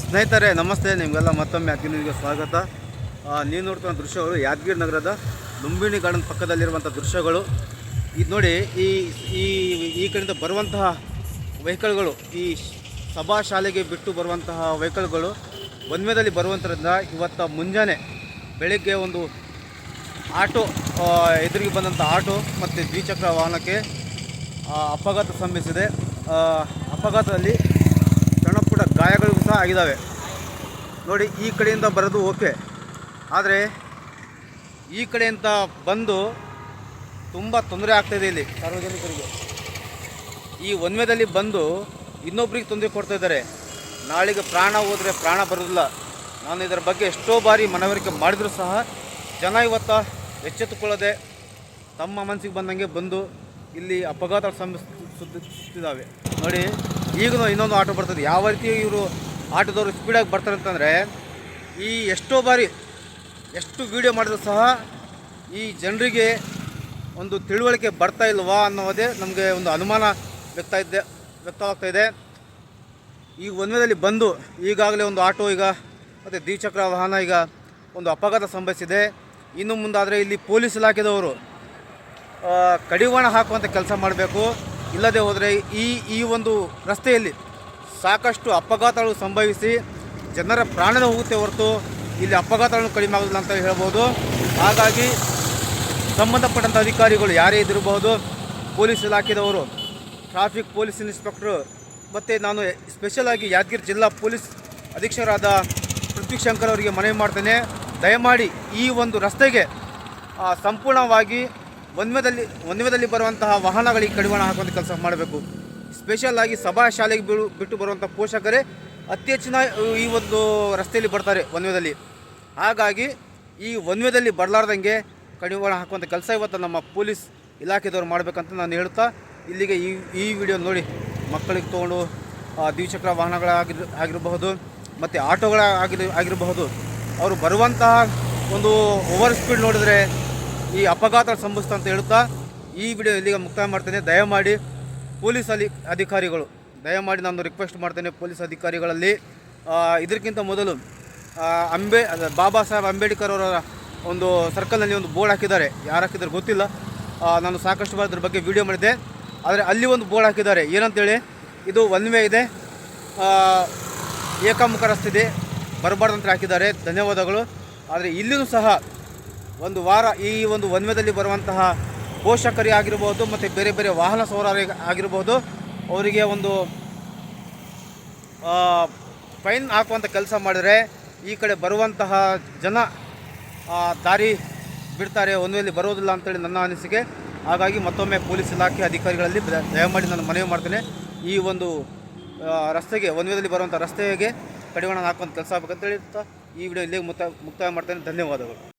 ಸ್ನೇಹಿತರೆ, ನಮಸ್ತೆ. ನಿಮಗೆಲ್ಲ ಮತ್ತೊಮ್ಮೆ ಯಾದಗಿರಿಗೆ ಸ್ವಾಗತ. ನೀವು ನೋಡ್ತಿರೋ ದೃಶ್ಯಗಳು ಯಾದಗಿರಿ ನಗರದ ಲುಂಬಿಣಿ ಗಾರ್ಡನ್ ಪಕ್ಕದಲ್ಲಿರುವಂಥ ದೃಶ್ಯಗಳು. ಇದು ನೋಡಿ, ಈ ಈ ಈ ಕಡೆಯಿಂದ ಬರುವಂತಹ ವೆಹಿಕಲ್ಗಳು, ಈ ಸಭಾ ಶಾಲೆಗೆ ಬಿಟ್ಟು ಬರುವಂತಹ ವೆಹಿಕಲ್ಗಳು ಬಂದ್ಮೇದಲ್ಲಿ ಬರುವಂಥದ್ರಿಂದ ಇವತ್ತು ಮುಂಜಾನೆ ಬೆಳಗ್ಗೆ ಒಂದು ಆಟೋ ಎದುರಿಗೆ ಬಂದಂಥ ಆಟೋ ಮತ್ತು ದ್ವಿಚಕ್ರ ವಾಹನಕ್ಕೆ ಅಪಘಾತ ಸಂಭವಿಸಿದೆ. ಅಪಘಾತದಲ್ಲಿ ಸಣ್ಣ ಗಾಯಗಳು ಸಹ ಆಗಿದ್ದಾವೆ. ನೋಡಿ, ಈ ಕಡೆಯಿಂದ ಬರೋದು ಓಕೆ. ಆದರೆ, ಈ ಕಡೆಯಿಂದ ಬಂದು ತುಂಬ ತೊಂದರೆ ಆಗ್ತಾಯಿದೆ ಇಲ್ಲಿ ಸಾರ್ವಜನಿಕರಿಗೆ. ಈ ಒನ್ಮೆದಲ್ಲಿ ಬಂದು ಇನ್ನೊಬ್ರಿಗೆ ತೊಂದರೆ ಕೊಡ್ತಾ ಇದ್ದಾರೆ. ನಾಳೆಗೆ ಪ್ರಾಣ ಹೋದರೆ ಪ್ರಾಣ ಬರೋದಿಲ್ಲ ನಾನು ಇದರ ಬಗ್ಗೆ ಎಷ್ಟೋ ಬಾರಿ ಮನವರಿಕೆ ಮಾಡಿದರೂ ಸಹ ಜನ ಇವತ್ತು ಎಚ್ಚೆತ್ತುಕೊಳ್ಳದೆ ತಮ್ಮ ಮನಸ್ಸಿಗೆ ಬಂದಂಗೆ ಬಂದು ಇಲ್ಲಿ ಅಪಘಾತ ಸಂಭವಿಸುತ್ತಿದ್ದಾವೆ ನೋಡಿ ಈಗ ಇನ್ನೊಂದು ಆಟೋ ಬರ್ತದೆ. ಯಾವ ರೀತಿ ಇವರು ಆಟೋದವರು ಸ್ಪೀಡಾಗಿ ಬರ್ತಾರೆ ಅಂತಂದರೆ, ಈ ಎಷ್ಟೋ ಬಾರಿ ಎಷ್ಟು ವಿಡಿಯೋ ಮಾಡಿದ್ರು ಸಹ ಈ ಜನರಿಗೆ ಒಂದು ತಿಳುವಳಿಕೆ ಬರ್ತಾ ಇಲ್ವಾ ಅನ್ನೋದೇ ನಮಗೆ ಒಂದು ಅನುಮಾನ ವ್ಯಕ್ತ ಇದ್ದೆ ವ್ಯಕ್ತವಾಗ್ತಾ ಇದೆ. ಈ ಒನ್ವೇದಲ್ಲಿ ಬಂದು ಈಗಾಗಲೇ ಒಂದು ಆಟೋ ಈಗ, ಮತ್ತು ದ್ವಿಚಕ್ರ ವಾಹನ ಈಗ ಒಂದು ಅಪಘಾತ ಸಂಭವಿಸಿದೆ. ಇನ್ನು ಮುಂದಾದರೆ ಇಲ್ಲಿ ಪೊಲೀಸ್ ಇಲಾಖೆದವರು ಕಡಿವಾಣ ಹಾಕುವಂಥ ಕೆಲಸ ಮಾಡಬೇಕು. ಇಲ್ಲದೆ ಹೋದರೆ ಈ ಈ ಒಂದು ರಸ್ತೆಯಲ್ಲಿ ಸಾಕಷ್ಟು ಅಪಘಾತಗಳು ಸಂಭವಿಸಿ ಜನರ ಪ್ರಾಣನ ಹೋಗುತ್ತೆ ಹೊರತು ಇಲ್ಲಿ ಅಪಘಾತಗಳನ್ನು ಕಡಿಮೆ ಆಗೋದಿಲ್ಲ ಅಂತ ಹೇಳ್ಬೋದು. ಹಾಗಾಗಿ ಸಂಬಂಧಪಟ್ಟಂಥ ಅಧಿಕಾರಿಗಳು ಯಾರೇ ಇದ್ದಿರಬಹುದು, ಪೊಲೀಸ್ ಇಲಾಖೆದವರು, ಟ್ರಾಫಿಕ್ ಪೊಲೀಸ್ ಇನ್ಸ್ಪೆಕ್ಟ್ರು ಮತ್ತು ನಾನು ಸ್ಪೆಷಲ್ ಆಗಿ ಯಾದಗಿರಿ ಜಿಲ್ಲಾ ಪೊಲೀಸ್ ಅಧೀಕ್ಷಕರಾದ ಪೃಥ್ವಿ ಶಂಕರ್ ಅವರಿಗೆ ಮನವಿ ಮಾಡ್ತೇನೆ. ದಯಮಾಡಿ ಈ ಒಂದು ರಸ್ತೆಗೆ ಸಂಪೂರ್ಣವಾಗಿ ಒನ್ಮೆದಲ್ಲಿ ಒನ್ಮೆದಲ್ಲಿ ಬರುವಂತಹ ವಾಹನಗಳಿಗೆ ಕಡಿವಾಣ ಹಾಕುವಂಥ ಕೆಲಸ ಮಾಡಬೇಕು. ಸ್ಪೆಷಲ್ ಆಗಿ ಸಭಾ ಶಾಲೆಗೆ ಬಿಡು ಬಿಟ್ಟು ಬರುವಂಥ ಪೋಷಕರೇ ಅತಿ ಹೆಚ್ಚಿನ ಈ ಒಂದು ರಸ್ತೆಯಲ್ಲಿ ಬರ್ತಾರೆ ಒನ್ಮೆದಲ್ಲಿ ಹಾಗಾಗಿ ಈ ಒನ್ಮೆದಲ್ಲಿ ಬರಲಾರ್ದಂಗೆ ಕಡಿವಾಣ ಹಾಕುವಂಥ ಕೆಲಸ ಇವತ್ತು ನಮ್ಮ ಪೊಲೀಸ್ ಇಲಾಖೆದವ್ರು ಮಾಡಬೇಕಂತ ನಾನು ಹೇಳ್ತಾ, ಇಲ್ಲಿಗೆ ಈ ಈ ವಿಡಿಯೋ ನೋಡಿ. ಮಕ್ಕಳಿಗೆ ತೊಗೊಂಡು ದ್ವಿಚಕ್ರ ವಾಹನಗಳಾಗಿರ್ ಆಗಿರಬಹುದು, ಮತ್ತು ಆಟೋಗಳ ಆಗಿರ್, ಆಗಿರಬಹುದು. ಅವರು ಬರುವಂತಹ ಒಂದು ಓವರ್ ಸ್ಪೀಡ್ ನೋಡಿದ್ರೆ ಈ ಅಪಘಾತ ಸಂಭವಿಸ್ತು ಅಂತ ಹೇಳ್ತಾ ಈ ವಿಡಿಯೋ ಇಲ್ಲಿಗೆ ಮುಕ್ತಾಯ ಮಾಡ್ತೇನೆ. ದಯಮಾಡಿ ಪೊಲೀಸ್ ಅಲ್ಲಿ ಅಧಿಕಾರಿಗಳು, ದಯಮಾಡಿ ನಾನು ರಿಕ್ವೆಸ್ಟ್ ಮಾಡ್ತೇನೆ ಪೊಲೀಸ್ ಅಧಿಕಾರಿಗಳಲ್ಲಿ. ಇದಕ್ಕಿಂತ ಮೊದಲು ಅಂಬೆ ಬಾಬಾ ಸಾಹೇಬ್ ಅಂಬೇಡ್ಕರ್ ಅವರ ಒಂದು ಸರ್ಕಲ್ನಲ್ಲಿ ಒಂದು ಬೋರ್ಡ್ ಹಾಕಿದ್ದಾರೆ. ಯಾರು ಹಾಕಿದ್ದಾರೆ ಗೊತ್ತಿಲ್ಲ. ನಾನು ಸಾಕಷ್ಟು ಬಾರಿ ಅದ್ರ ಬಗ್ಗೆ ವಿಡಿಯೋ ಮಾಡಿದೆ ಆದರೆ ಅಲ್ಲಿ ಒಂದು ಬೋರ್ಡ್ ಹಾಕಿದ್ದಾರೆ. ಏನಂತೇಳಿ, ಇದು ಒನ್ ವೇ ಇದೆ. ಏಕಮುಖ ರಸ್ತೆ ಇದೆ. ಬರಬಾರ್ದಂತ ಹಾಕಿದ್ದಾರೆ. ಧನ್ಯವಾದಗಳು. ಆದರೆ ಇಲ್ಲಿಯೂ ಸಹ ಒಂದು ವಾರ ಈ ಒಂದು ವನ್ಯದಲ್ಲಿ ಬರುವಂತಹ ಪೋಷಕರೇ ಆಗಿರ್ಬೋದು ಮತ್ತು ಬೇರೆ ಬೇರೆ ವಾಹನ ಸವಾರರಿಗೆ ಆಗಿರ್ಬೋದು, ಅವರಿಗೆ ಒಂದು ಫೈನ್ ಹಾಕುವಂಥ ಕೆಲಸ ಮಾಡಿದರೆ ಈ ಕಡೆ ಬರುವಂತಹ ಜನ ದಾರಿ ಬಿಡ್ತಾರೆ ಒಂದುವೇಲಿ ಬರೋದಿಲ್ಲ ಅಂತೇಳಿ ನನ್ನ ಅನಿಸಿಕೆ. ಹಾಗಾಗಿ ಮತ್ತೊಮ್ಮೆ ಪೊಲೀಸ್ ಇಲಾಖೆ ಅಧಿಕಾರಿಗಳಲ್ಲಿ ದಯಮಾಡಿ ನಾನು ಮನವಿ ಮಾಡ್ತೇನೆ. ಈ ಒಂದು ರಸ್ತೆಗೆ ಒಂದುವೇದಲ್ಲಿ ಬರುವಂಥ ರಸ್ತೆಗೆ ಕಡಿವಾಣ ಹಾಕುವಂಥ ಕೆಲಸ ಆಗ್ಬೇಕಂತೇಳಿ ಈ ವಿಡಿಯೋ ಇಲ್ಲಿಗೆ ಮುಕ್ತ, ಮುಕ್ತಾಯ ಮಾಡ್ತೇನೆ. ಧನ್ಯವಾದಗಳು.